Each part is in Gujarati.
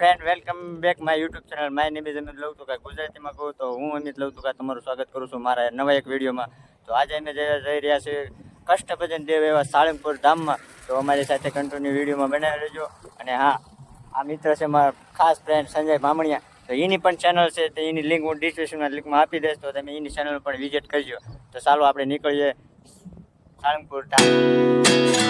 Friend welcome back my YouTube channel my name is Amit Lavtuka ગુજરાતીમાં કહું તો હું અમિત લવતુકા તમારું સ્વાગત કરું છું મારા નવા એક વિડીયોમાં. તો આજે અમે જઈ રહ્યા છીએ કષ્ટભજન દેવ એવા સાળંગપુર ધામમાં, તો અમારી સાથે કન્ટિન્યુ વિડીયોમાં બનાવી લેજો. અને હા, આ મિત્ર છે મારા ખાસ ફ્રેન્ડ સંજય ભામણિયા. તો એની પણ ચેનલ છે, તો એની લિંક હું ડિસ્ક્રિપ્શનમાં લિંકમાં આપી દઈશ, તો તમે એની ચેનલ પણ વિઝિટ કરજો. તો ચાલો આપણે નીકળીએ Salangpur Dham.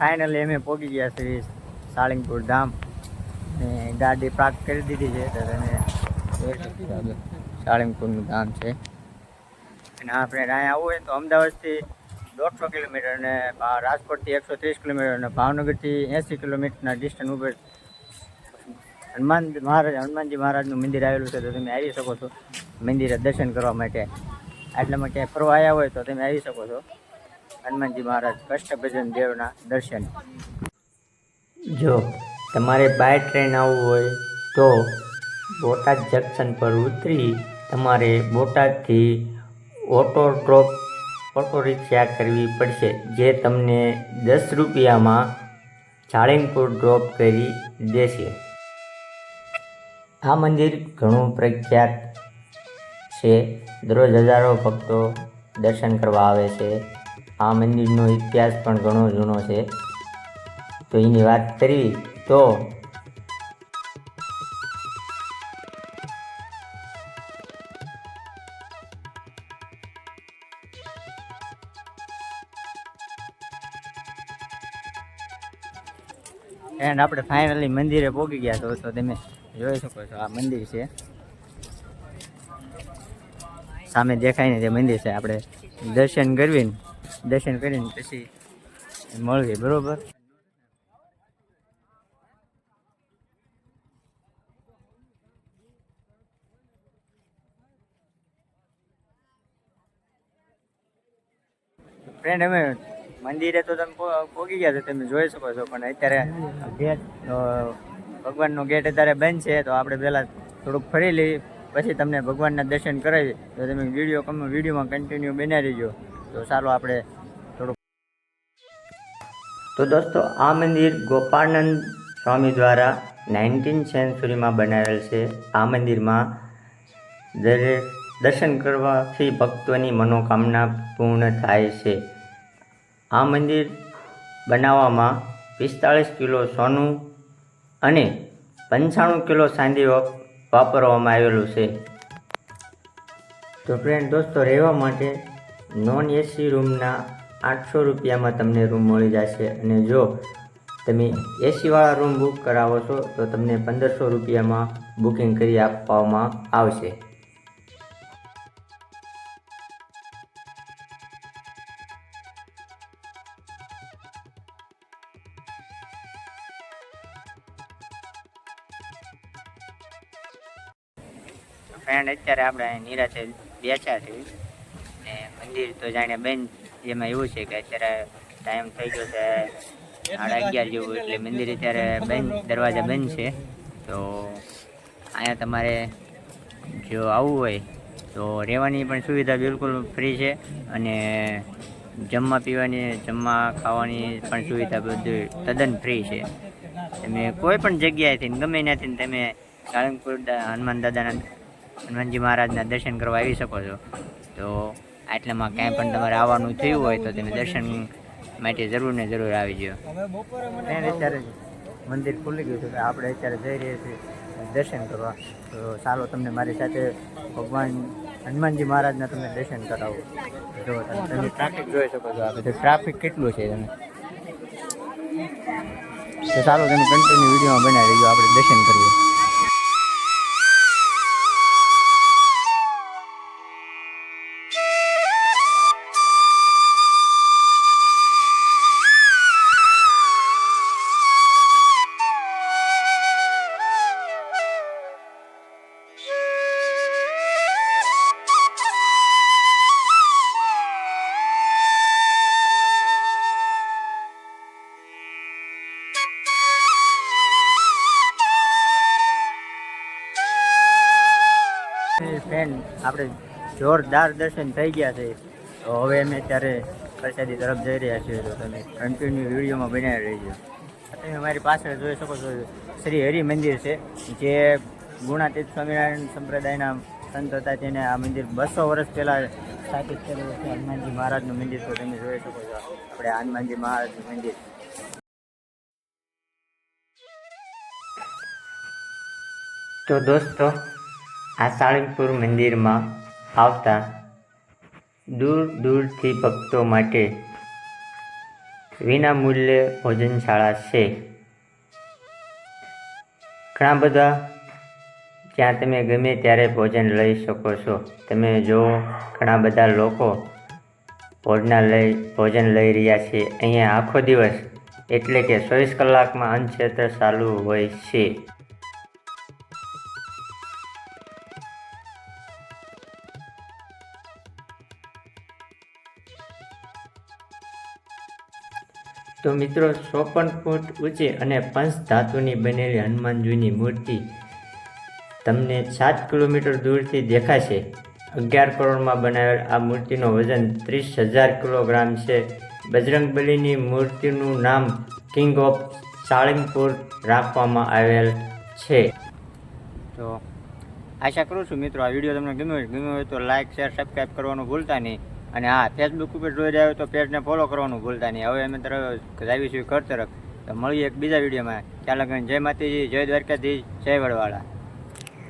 Finally અમે પહોંચી ગયા છીએ સાળંગપુર ધામ. ને ગાડી પાર્ક કરી દીધી છે, તો તમે છો. સાળંગપુરનું ધામ છે. અને આપણે અહીંયા આવવું હોય તો અમદાવાદથી દોઢસો કિલોમીટર અને રાજકોટથી એકસો ત્રીસ કિલોમીટર અને ભાવનગરથી એંસી કિલોમીટરના ડિસ્ટન્સ ઉપર હનુમાન મહારાજ, હનુમાનજી મહારાજનું મંદિર આવેલું છે, તો તમે આવી શકો છો. મંદિરે દર્શન કરવા માટે. આટલામાં ક્યાંય ફરવા આવ્યા હોય તો તમે આવી શકો છો. હનુમાનજી મહારાજ કષ્ટભજન દેવના દર્શન. જો તમારે બાય ટ્રેન આવવું હોય તો બોટાદ જંકશન પર ઉતરી તમારે બોટાદથી ઓટો ડ્રોપ ઓટો રિક્ષા કરવી પડશે, જે તમને દસ રૂપિયામાં જાળીમપુર ડ્રોપ કરી દેશે. આ મંદિર ઘણું પ્રખ્યાત છે. દરરોજ હજારો ભક્તો દર્શન કરવા આવે છે. આ મંદિરનો ઇતિહાસ પણ ઘણો જૂનો છે. તો એની વાત કરી તો એન્ડ આપણે ફાઇનલી મંદિરે પહોંચી ગયા તો તમે જોઈ શકો છો આ મંદિર છે. સામે દેખાય ને જે મંદિર છે, આપણે દર્શન કરવીને દર્શન કરીને પછી મળીએ, બરોબર? ફ્રેન્ડ અમે મંદિરે તો તમે પોગી ગયા છો, તમે જોઈ શકો છો, પણ અત્યારે ગેટ ભગવાનનો ગેટ અત્યારે બંધ છે, તો આપણે પહેલાં થોડુંક ફરી લઈ પછી તમને ભગવાનના દર્શન કરાવી તો તમે વીડિયો કમ વિડીયોમાં કન્ટિન્યુ બનાવી રહીજો તો ચાલો આપણે તો દોસ્તો, આ મંદિર ગોપાળનંદ સ્વામી દ્વારા નાઇન્ટીન સેન્ચુરીમાં બનાવેલ છે. આ મંદિરમાં દરેક દર્શન કરવાથી ભક્તોની મનોકામના પૂર્ણ થાય છે. આ મંદિર બનાવવામાં પિસ્તાળીસ કિલો સોનું અને પંચાણું કિલો ચાંદી વાપરવામાં આવેલું છે. તો ફ્રેન્ડ દોસ્તો, રહેવા માટે નોન એસી રૂમના આઠસો રૂપિયામાં તમને રૂમ મળી જશે અને જો તમે એસીવાળા રૂમ બુક કરાવો છો, તો તમને પંદરસો રૂપિયામાં બુકિંગ કરી આપવામાં આવશે. ફ્રેન્ડ અત્યારે આપણે નિરાશે બેઠા છે ને મંદિર તો જાણે બંધ જેમાં એવું છે કે અત્યારે ટાઈમ થઈ ગયો છે સાડા અગિયાર જેવું એટલે મંદિર અત્યારે બંધ દરવાજા બંધ છે. તો અહીંયા તમારે જો આવવું હોય તો રહેવાની પણ સુવિધા બિલકુલ ફ્રી છે અને જમવા પીવાની, જમવા ખાવાની પણ સુવિધા બધું તદ્દન ફ્રી છે. તમે કોઈ પણ જગ્યાએથી ગમે ત્યાંથી તમે સાળંગપુર હનુમાન દાદાના, હનુમાનજી મહારાજના દર્શન કરવા આવી શકો છો. તો આટલામાં કાંઈ પણ તમારે આવવાનું થયું હોય તો તમે દર્શન માટે જરૂર ને જરૂર આવી જાઓ અત્યારે મંદિર ખુલી ગયું છે આપણે અત્યારે જઈ રહ્યા છીએ દર્શન કરવા. તો ચાલો તમને મારી સાથે ભગવાન હનુમાનજી મહારાજના તમે દર્શન કરાવો. જો તમે તમે ટ્રાફિક જોઈ શકો છો આપણે ટ્રાફિક કેટલું છે તમે તો ચાલો તમે કન્ટિન્યુ વિડીયોમાં બનાવી રહેજો આપણે દર્શન કરીએ. ફ્રેન્ડ આપણે જોરદાર દર્શન થઈ ગયા છે. તો હવે અમે અત્યારે પ્રસાદી તરફ જઈ રહ્યા છીએ, તો તમે કન્ટિન્યુ વિડીયોમાં બનાવી રહીજો. તમે અમારી પાછળ જોઈ શકો છો, શ્રી હરિ મંદિર છે, જે ગુણાતીત સ્વામિનારાયણ સંપ્રદાયના સંત હતા તેને આ મંદિર બસો વર્ષ પહેલાં સ્થાપિત કરેલું છે હનુમાનજી મહારાજનું મંદિર તો તમે જોઈ શકો છો. આપણે હનુમાનજી મહારાજનું મંદિર. તો દોસ્તો આ સાળંગપુર મંદિરમાં આવતા દૂર દૂરથી ભક્તો માટે વિનામૂલ્યે ભોજનશાળા છે. ઘણા બધા ત્યાં તમે ગમે ત્યારે ભોજન લઈ શકો છો. તમે જો ઘણા બધા લોકો ભોજના લઈ, ભોજન લઈ રહ્યા છે. અહીંયા આખો દિવસ એટલે કે ચોવીસ કલાકમાં અન્નક્ષેત્ર ચાલુ હોય છે. તો મિત્રો ચોપન ફૂટ ઊંચી અને પંચ ધાતુની બનેલી હનુમાનજીની મૂર્તિ તમને સાત કિલોમીટર દૂરથી દેખાશે. અગિયાર કરોડમાં બનાવેલ આ મૂર્તિનું વજન ત્રીસ હજાર કિલોગ્રામ છે. બજરંગબલીની મૂર્તિનું નામ કિંગ ઓફ સાળંગપુર રાખવામાં આવેલ છે. તો આશા કરું છું મિત્રો, આ વીડિયો તમને ગમ્યો હોય ગમ્યો હોય તો લાઇક શેર સબસ્ક્રાઈબ કરવાનું ભૂલતા નહીં. અને હા ફેસબુક ઉપર જોઈ રહ્યા હોય તો પેજને ફોલો કરવાનું ભૂલતા નહીં. હવે અમે તરફ આવીશું ઘર તરફ. તો મળીએ એક બીજા વિડીયોમાં. ત્યાં લગન. જય માતાજી, જય દ્વારકાધીશ, જય વડવાળા.